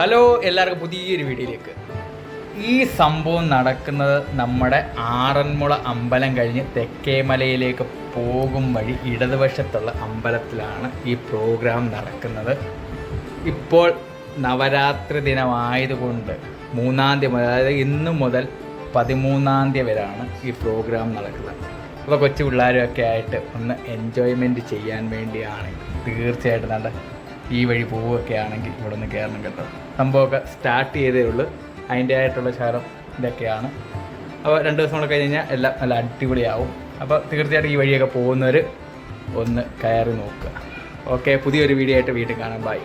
Hello എല്ലാവർക്കും പുതിയൊരു വീഡിയോയിലേക്ക്. ഈ സംഭവം നടക്കുന്നത് നമ്മുടെ ആറന്മുള അമ്പലം കഴിഞ്ഞ് തെക്കേമലയിലേക്ക് പോകും വഴി ഇടതുവശത്തുള്ള അമ്പലത്തിലാണ് ഈ പ്രോഗ്രാം നടക്കുന്നത്. ഇപ്പോൾ നവരാത്രി ദിനമായതുകൊണ്ട് മൂന്നാം തീയതി മുതൽ അതായത് ഇന്ന് മുതൽ പതിമൂന്നാം തീയതി വരെയാണ് ഈ പ്രോഗ്രാം നടക്കുന്നത്. അപ്പോൾ കൊച്ചു പിള്ളേരൊക്കെ ആയിട്ട് ഒന്ന് എൻജോയ്മെന്റ് ചെയ്യാൻ വേണ്ടിയാണ് തീർച്ചയായിട്ടും നല്ല ഈ വഴി പോവുകയൊക്കെ ആണെങ്കിൽ ഇവിടെ നിന്ന് കയറണം കേട്ടോ സംഭവമൊക്കെ സ്റ്റാർട്ട് ചെയ്തേ ഉള്ളൂ. അതിന്റെ ആയിട്ടുള്ള ശകലം ഇതൊക്കെയാണ്. അപ്പോൾ രണ്ട് ദിവസം കൂടെ കഴിഞ്ഞ് കഴിഞ്ഞാൽ എല്ലാം നല്ല അടിപൊളിയാവും. അപ്പോൾ തീർച്ചയായിട്ടും ഈ വഴിയൊക്കെ പോകുന്നവർ ഒന്ന് കയറി നോക്കുക. ഓക്കെ പുതിയൊരു വീഡിയോ ആയിട്ട് വീട്ടിൽ കാണാം. ബൈ